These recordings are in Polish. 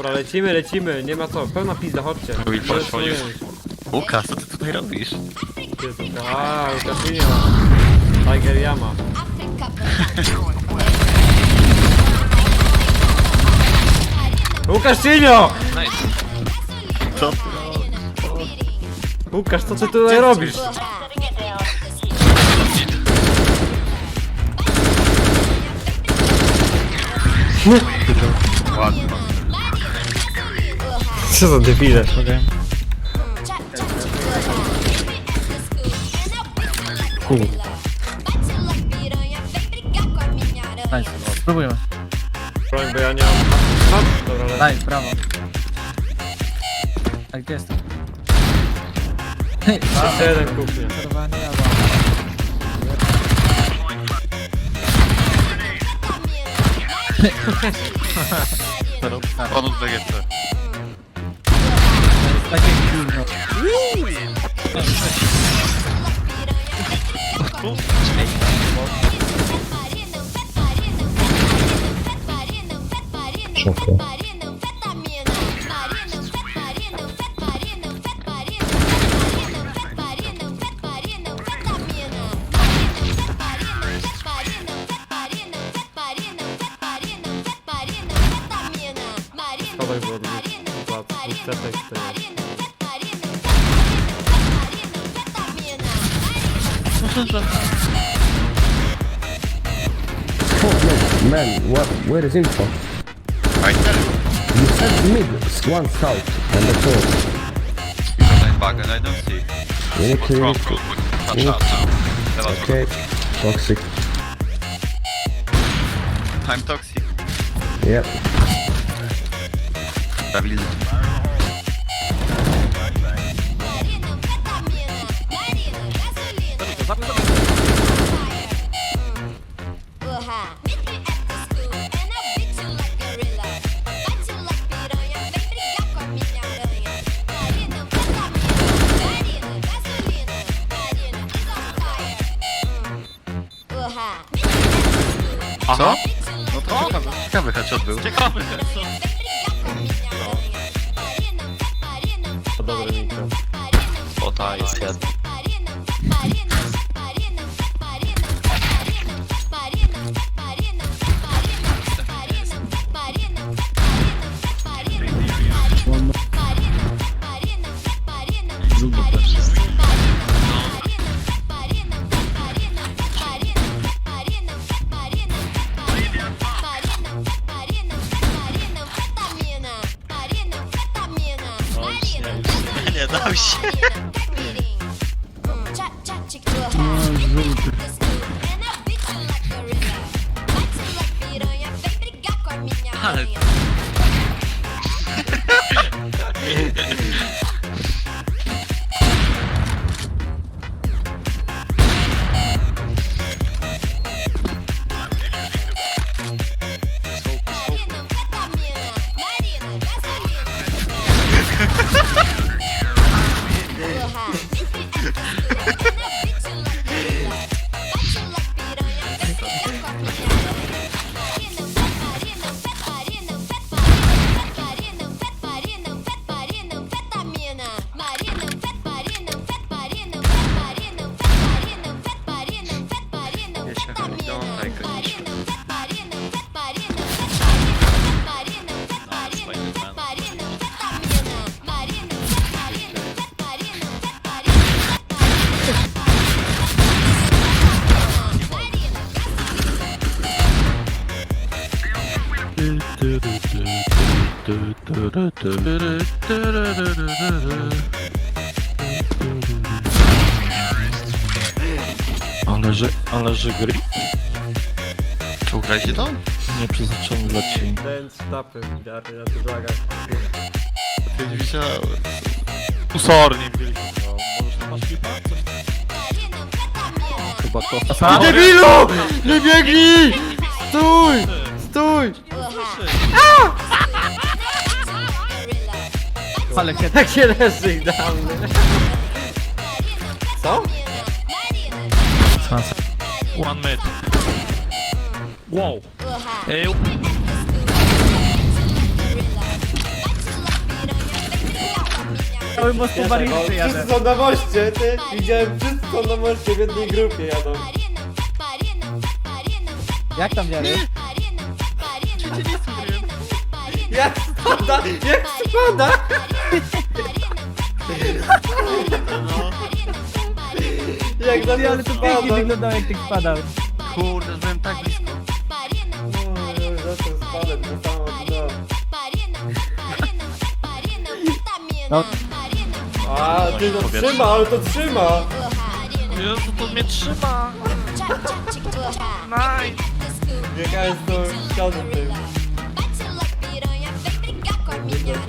Dobra, lecimy, lecimy, nie ma co, pełna pizda, chodźcie. Jest, Łukasz, co ty tutaj robisz? jest, jest. A, Łukaszynia. Tiger Yama. Łukaszynio! Co? Łukasz, co ty tutaj robisz? Ładnie. Co za debile. Nice, spróbujmy. Broń, bo ja nie mam... Dobra, lecę. Daj, brawo. A gdzie jestem? Hej, Jeszcze jeden ja On od BGC. Один дюйм. Кто? Шоко. Давай воду. 20, 25 стоят. Oh, no, man, what? Where is info? I tell you. You said mid, one scout, and that's all. Because I'm bug and I don't see. We need What's to, wrong, bro? Touch out now. Teraz okay, toxic. I'm toxic. Yep. Stabilny. Co? No to ciekawy, ciekawy headshot był. Ciekawy To dobre mikro. O ta jest jeden. Nie Ale że, ale że gry Czy ugraliście to? nie przeznaczone dla ciebie. Dance stapy, wiary na tych. Ja nie widziałem. Usornie byliśmy, no. Możesz tam masz klipa? Chyba to... Debilu! Nie biegnij! Stój! Stój! Ale kiedy? Jak się leży idealny. Co? One mid. Wow. Ej, Cały most po Wszyscy jadę. są na moście, ty. Widziałem, wszyscy są na moście w jednej grupie jadą. Jak tam wiary? Jak spada, jak spada! Jak na Ty, ale to pięknie wyglądało jak tak spadał. Kurde, byłem tak blisko. Zaczął spadać na samo dno. No. A, ty to trzyma, ale to trzyma! Jezu, to mnie trzyma. Biegałem z tą ścianą tym.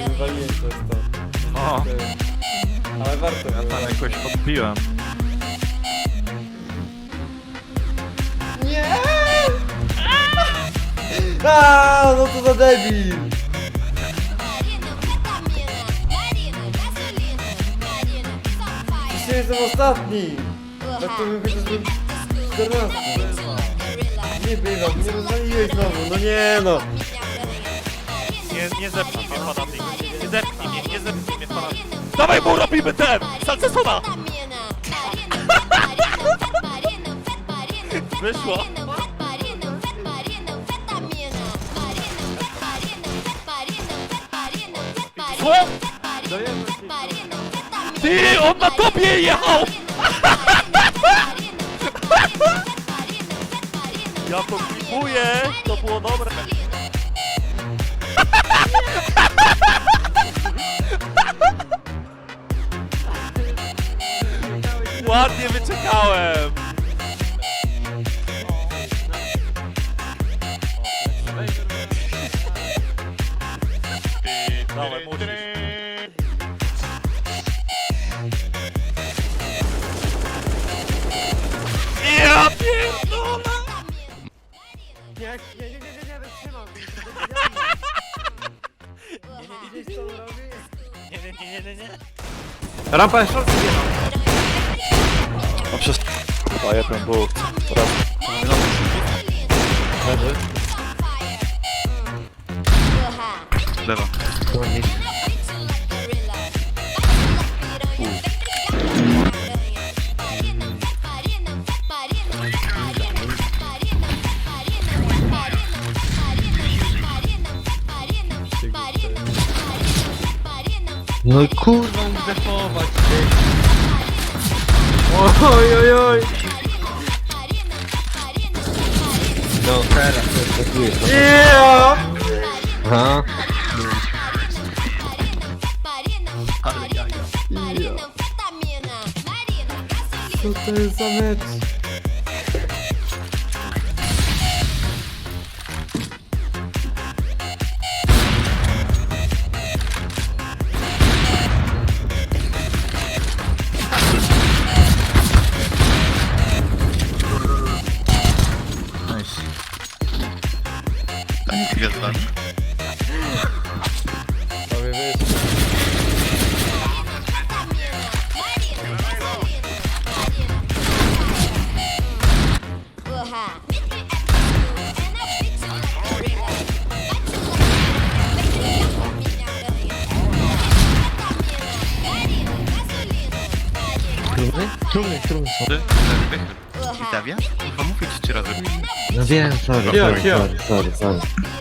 Wywaliłem przez to. No, Ale warto ja było. tam jakoś podbiłem. Nie! A, no to za debil! Dzisiaj jestem ostatni! Tak to bym powiedział, że 14. Nie bywam, nie rozwaliłeś znowu, no nie no! Nie, nie zepnij mnie fanatyk. Nie zepnij mnie, nie zepnij mnie fanatyk. Dawaj mu robimy ten! Salcesona! Wyszło. Co? Ty, on na tobie jechał! Ja to klipuję, to było dobre. Ładnie wyczekałem! Ja pierdolę! Nie, nie, nie, Widzisz co on robi? Nie, nie, nie, nie, nie, nie. Rampa jest short No przez... A ja ten był... Raz. Lewa. No i kurwa mógł defować Oj, oj, oj! No teraz to atakujesz. Yeah! Aha. Ale jaja. Co to jest za mecz? 왜, Drone, drone są. ¿Está bien? ¿Cómo que chuchera de... No wiem, sorry, Cio, sorry, cio. sorry, sorry, sorry.